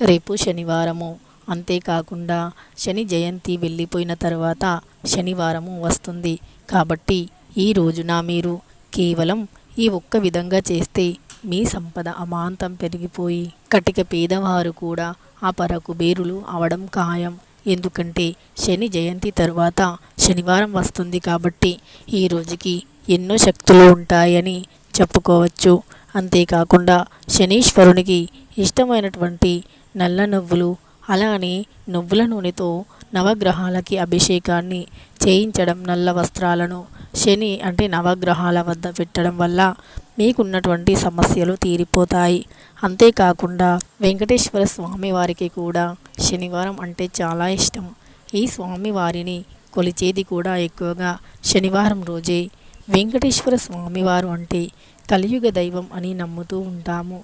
రేపు శనివారము. అంతేకాకుండా శని జయంతి వెళ్ళిపోయిన తర్వాత శనివారము వస్తుంది. కాబట్టి ఈ రోజున మీరు కేవలం ఈ ఒక్క విధంగా చేస్తే మీ సంపద అమాంతం పెరిగిపోయి కటిక పేదవారు కూడా ఆ పరకు బేరులు అవడం ఖాయం. ఎందుకంటే శని జయంతి తర్వాత శనివారం వస్తుంది కాబట్టి ఈ రోజుకి ఎన్నో శక్తులు ఉంటాయని చెప్పుకోవచ్చు. అంతేకాకుండా శనీశ్వరునికి ఇష్టమైనటువంటి నల్ల నువ్వులు అలానే నువ్వుల నూనెతో నవగ్రహాలకి అభిషేకాన్ని చేయించడం నల్ల వస్త్రాలను శని అంటే నవగ్రహాల వద్ద పెట్టడం వల్ల మీకున్నటువంటి సమస్యలు తీరిపోతాయి. అంతేకాకుండా వెంకటేశ్వర స్వామి వారికి కూడా శనివారం అంటే చాలా ఇష్టం. ఈ స్వామి వారిని కొలిచేది కూడా ఎక్కువగా శనివారం రోజే వెంకటేశ్వర స్వామివారు అంటే కలియుగ దైవం అని నమ్ముతూ ఉంటాము.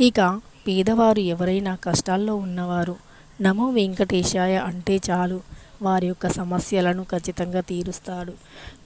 ఇక పేదవారు ఎవరైనా కష్టాల్లో ఉన్నవారు నమో వెంకటేశాయ అంటే చాలు. వారి యొక్క సమస్యలను ఖచ్చితంగా తీరుస్తాడు.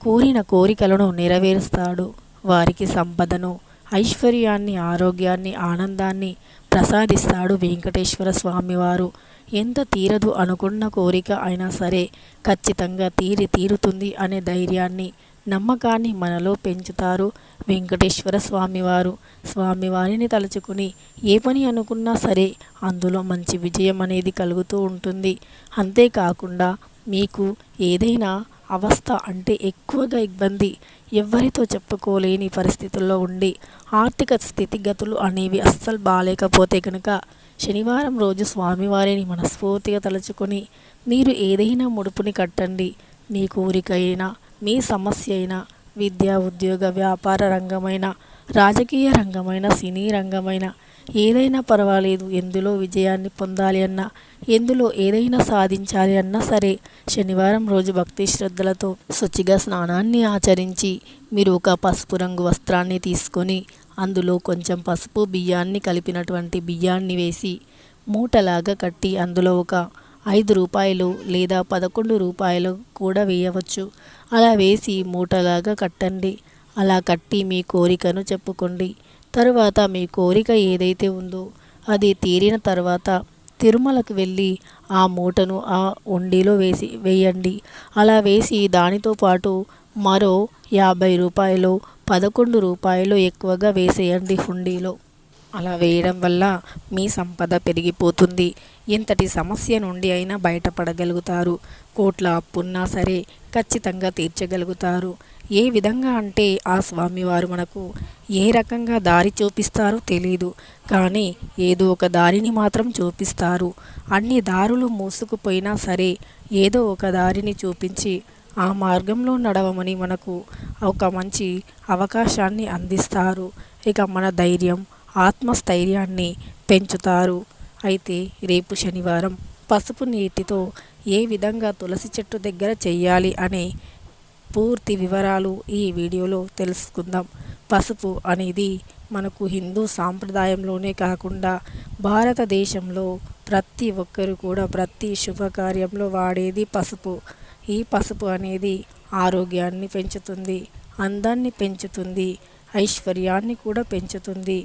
కోరిన కోరికలను నెరవేరుస్తాడు. వారికి సంపదను ఐశ్వర్యాన్ని ఆరోగ్యాన్ని ఆనందాన్ని ప్రసాదిస్తాడు వెంకటేశ్వర స్వామివారు. ఎంత తీరదు అనుకున్న కోరిక అయినా సరే ఖచ్చితంగా తీరి తీరుతుంది అనే ధైర్యాన్ని నమ్మకాన్ని మనలో పెంచుతారు. వెంకటేశ్వర స్వామివారు. స్వామివారిని తలుచుకుని ఏ పని అనుకున్నా సరే అందులో మంచి విజయం అనేది కలుగుతూ ఉంటుంది. అంతేకాకుండా మీకు ఏదైనా అవస్థ అంటే ఎక్కువగా ఇబ్బంది ఎవరితో చెప్పుకోలేని పరిస్థితుల్లో ఉండి ఆర్థిక స్థితిగతులు అనేవి అస్సలు బాగాలేకపోతే కనుక శనివారం రోజు స్వామివారిని మనస్ఫూర్తిగా తలుచుకొని మీరు ఏదైనా ముడుపుని కట్టండి. మీ కోరికైనా మీ సమస్య అయినా విద్య ఉద్యోగ వ్యాపార రంగమైన రాజకీయ రంగమైన సినీ రంగమైన ఏదైనా పర్వాలేదు ఎందులో విజయాన్ని పొందాలి అన్నా ఎందులో ఏదైనా సాధించాలి అన్నా సరే శనివారం రోజు భక్తి శ్రద్ధలతో శుచిగా స్నానాన్ని ఆచరించి మీరు ఒక పసుపు రంగు వస్త్రాన్ని తీసుకొని అందులో కొంచెం పసుపు బియ్యాన్ని కలిపినటువంటి బియ్యాన్ని వేసి మూటలాగా కట్టి అందులో ఒక ఐదు రూపాయలు లేదా పదకొండు రూపాయలు కూడా వేయవచ్చు. అలా వేసి మూటలాగా కట్టండి. అలా కట్టి మీ కోరికను చెప్పుకోండి. తరువాత మీ కోరిక ఏదైతే ఉందో అది తీరిన తర్వాత తిరుమలకు వెళ్ళి ఆ మూటను ఆ ఉండిలో వేసి వేయండి. అలా వేసి దానితో పాటు మరో యాభై రూపాయలు పదకొండు రూపాయలు ఎక్కువగా వేసేయండి హుండీలో. అలా వేయడం వల్ల మీ సంపద పెరిగిపోతుంది. ఇంతటి సమస్య నుండి అయినా బయటపడగలుగుతారు. కోట్ల అప్పున్నా సరే ఖచ్చితంగా తీర్చగలుగుతారు. ఏ విధంగా అంటే ఆ స్వామివారు మనకు ఏ రకంగా దారి చూపిస్తారో తెలీదు. కానీ ఏదో ఒక దారిని మాత్రం చూపిస్తారు. అన్ని దారులు మూసుకుపోయినా సరే ఏదో ఒక దారిని చూపించి ఆ మార్గంలో నడవమని మనకు ఒక మంచి అవకాశాన్ని అందిస్తారు. ఇక మన ధైర్యం ఆత్మస్థైర్యాన్ని పెంచుతారు. అయితే రేపు శనివారం పసుపు నీటితో ఏ విధంగా తులసి చెట్టు దగ్గర చెయ్యాలి అనే పూర్తి వివరాలు ఈ వీడియోలో తెలుసుకుందాం. పసుపు అనేది మనకు హిందూ సాంప్రదాయంలోనే కాకుండా భారతదేశంలో ప్రతి ఒక్కరు కూడా ప్రతి శుభకార్యంలో వాడేది పసుపు. ఈ పసుపు అనేది ఆరోగ్యాన్ని పెంచుతుంది అందాన్ని పెంచుతుంది ఐశ్వర్యాన్ని కూడా పెంచుతుంది.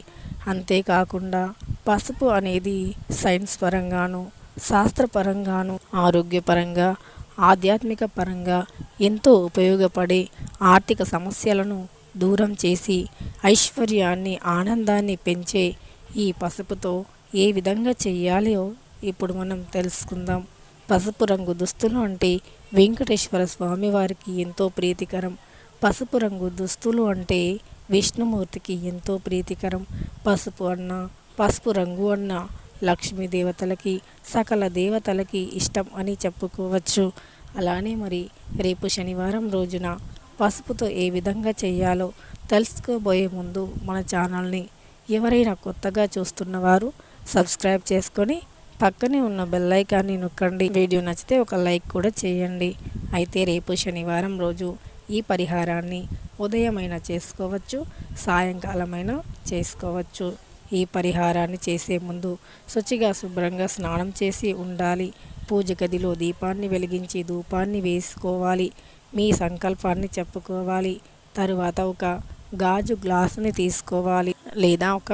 అంతేకాకుండా పసుపు అనేది సైన్స్ పరంగాను శాస్త్రపరంగాను ఆరోగ్యపరంగా ఆధ్యాత్మిక పరంగా ఎంతో ఉపయోగపడే ఆర్థిక సమస్యలను దూరం చేసి ఐశ్వర్యాన్ని ఆనందాన్ని పెంచే ఈ పసుపుతో ఏ విధంగా చేయాలో ఇప్పుడు మనం తెలుసుకుందాం. పసుపు రంగు దుస్తులు అంటే వెంకటేశ్వర స్వామి వారికి ఎంతో ప్రీతికరం. పసుపు రంగు దుస్తులు అంటే విష్ణుమూర్తికి ఎంతో ప్రీతికరం. పసుపు అన్న పసుపు రంగు అన్న లక్ష్మీ దేవతలకి సకల దేవతలకి ఇష్టం అని చెప్పుకోవచ్చు. అలానే మరి రేపు శనివారం రోజున పసుపుతో ఏ విధంగా చేయాలో తెలుసుకోబోయే ముందు మన ఛానల్ని ఎవరైనా కొత్తగా చూస్తున్నవారు సబ్స్క్రైబ్ చేసుకొని పక్కనే ఉన్న బెల్లైకాన్ని నొక్కండి. వీడియో నచ్చితే ఒక లైక్ కూడా చేయండి. అయితే రేపు శనివారం రోజు ఈ పరిహారాన్ని ఉదయమైనా చేసుకోవచ్చు సాయంకాలమైనా చేసుకోవచ్చు. ఈ పరిహారాన్ని చేసే ముందు శుచిగా శుభ్రంగా స్నానం చేసి ఉండాలి. పూజ గదిలో దీపాన్ని వెలిగించి ధూపాన్ని వేసుకోవాలి. మీ సంకల్పాన్ని చెప్పుకోవాలి. తరువాత ఒక గాజు గ్లాసుని తీసుకోవాలి. లేదా ఒక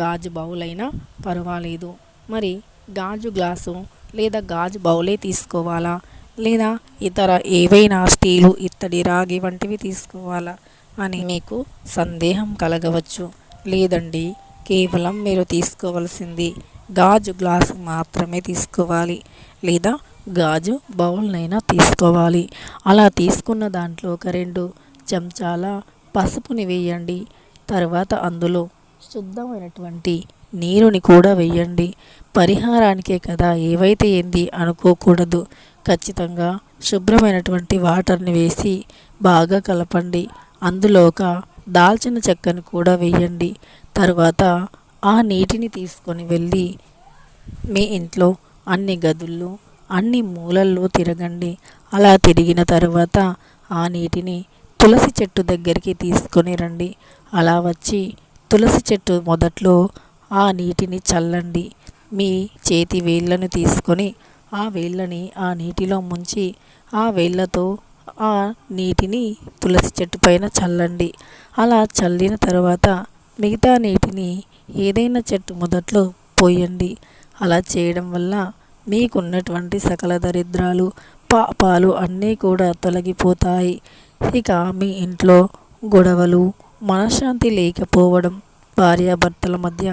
గాజు బౌల్ అయినా పర్వాలేదు. మరి గాజు గ్లాసు లేదా గాజు బౌలే తీసుకోవాలా? లేదా ఇతర ఏవైనా స్టీలు ఇత్తడి రాగి వంటివి తీసుకోవాలా? అని మీకు సందేహం కలగవచ్చు. లేదండి కేవలం మీరు తీసుకోవలసింది గాజు గ్లాసు మాత్రమే తీసుకోవాలి లేదా గాజు బౌల్నైనా తీసుకోవాలి. అలా తీసుకున్న దాంట్లో ఒక రెండు చెంచాల పసుపుని వేయండి. తర్వాత అందులో శుద్ధమైనటువంటి నీరుని కూడా వేయండి. పరిహారానికే కదా ఏవైతే ఏంది అనుకోకూడదు. ఖచ్చితంగా శుభ్రమైనటువంటి వాటర్ని వేసి బాగా కలపండి. అందులో ఒక దాల్చిన చెక్కను కూడా వేయండి. తర్వాత ఆ నీటిని తీసుకొని వెళ్ళి మీ ఇంట్లో అన్ని గదుల్లో అన్ని మూలల్లో తిరగండి. అలా తిరిగిన తర్వాత ఆ నీటిని తులసి చెట్టు దగ్గరికి తీసుకొని రండి. అలా వచ్చి తులసి చెట్టు మొదట్లో ఆ నీటిని చల్లండి. మీ చేతి వేళ్ళను తీసుకొని ఆ వేళ్ళని ఆ నీటిలో ముంచి ఆ వేళ్ళతో ఆ నీటిని తులసి చెట్టు పైన చల్లండి. అలా చల్లిన తర్వాత మిగతా నీటిని ఏదైనా చెట్టు మొదట్లో పోయండి. అలా చేయడం వల్ల మీకున్నటువంటి సకల దరిద్రాలు పాపాలు అన్నీ కూడా తొలగిపోతాయి. ఇక మీ ఇంట్లో గొడవలు మనశ్శాంతి లేకపోవడం భార్యాభర్తల మధ్య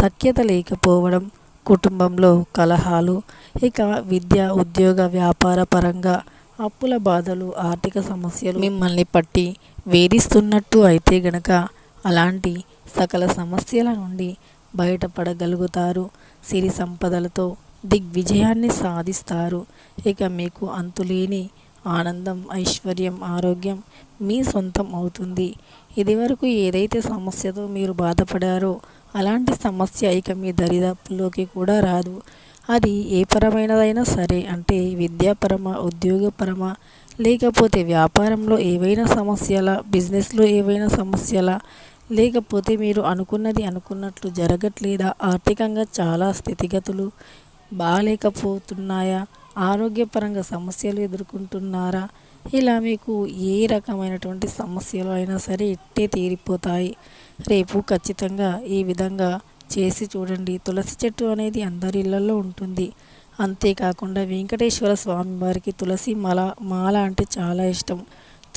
సఖ్యత లేకపోవడం కుటుంబంలో కలహాలు ఇక విద్య ఉద్యోగ వ్యాపార పరంగా అప్పుల బాధలు ఆర్థిక సమస్యలు మిమ్మల్ని పట్టి వేధిస్తున్నట్టు అయితే గనక అలాంటి సకల సమస్యల నుండి బయటపడగలుగుతారు. సిరి సంపదలతో దిగ్విజయాన్ని సాధిస్తారు. ఇక మీకు అంతులేని ఆనందం ఐశ్వర్యం ఆరోగ్యం మీ సొంతం అవుతుంది. ఇదివరకు ఏదైతే సమస్యతో మీరు బాధపడారో అలాంటి సమస్య ఇక మీ దరిదాపుల్లోకి కూడా రాదు. అది ఏ పరమైనదైనా సరే అంటే విద్యాపరమా ఉద్యోగపరమా లేకపోతే వ్యాపారంలో ఏవైనా సమస్యల బిజినెస్లో ఏవైనా సమస్యల లేకపోతే మీరు అనుకున్నది అనుకున్నట్లు జరగట్లేదా? ఆర్థికంగా చాలా స్థితిగతులు బాగాలేకపోతున్నాయా ఆరోగ్యపరంగా సమస్యలు ఎదుర్కొంటున్నారా? ఇలా మీకు ఏ రకమైనటువంటి సమస్యలు అయినా సరే ఇట్టే తీరిపోతాయి. రేపు ఖచ్చితంగా ఈ విధంగా చేసి చూడండి. తులసి చెట్టు అనేది అందరి ఇళ్ళలో ఉంటుంది. అంతేకాకుండా వెంకటేశ్వర స్వామి వారికి తులసి మాల మాల అంటే చాలా ఇష్టం.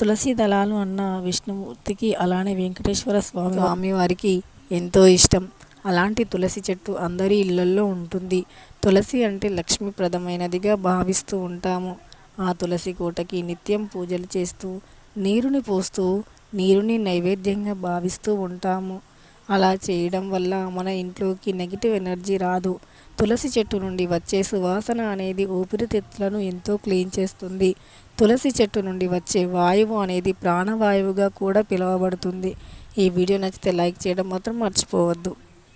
తులసి దళాలు అన్న విష్ణుమూర్తికి అలానే వెంకటేశ్వర స్వామి స్వామి వారికి ఎంతో ఇష్టం. అలాంటి తులసి చెట్టు అందరి ఇళ్ళల్లో ఉంటుంది. తులసి అంటే లక్ష్మీప్రదమైనదిగా భావిస్తూ ఉంటాము. ఆ తులసి కోటకి నిత్యం పూజలు చేస్తూ నీరుని పోస్తూ నీరుని నైవేద్యంగా భావిస్తూ ఉంటాము. అలా చేయడం వల్ల మన ఇంట్లోకి నెగిటివ్ ఎనర్జీ రాదు. తులసి చెట్టు నుండి వచ్చే సువాసన అనేది ఊపిరితిత్తులను ఎంతో క్లీన్ చేస్తుంది. తులసి చెట్టు నుండి వచ్చే వాయువు అనేది ప్రాణవాయువుగా కూడా పిలువబడుతుంది. ఈ వీడియో నచ్చితే లైక్ చేయడం మాత్రం మర్చిపోవద్దు.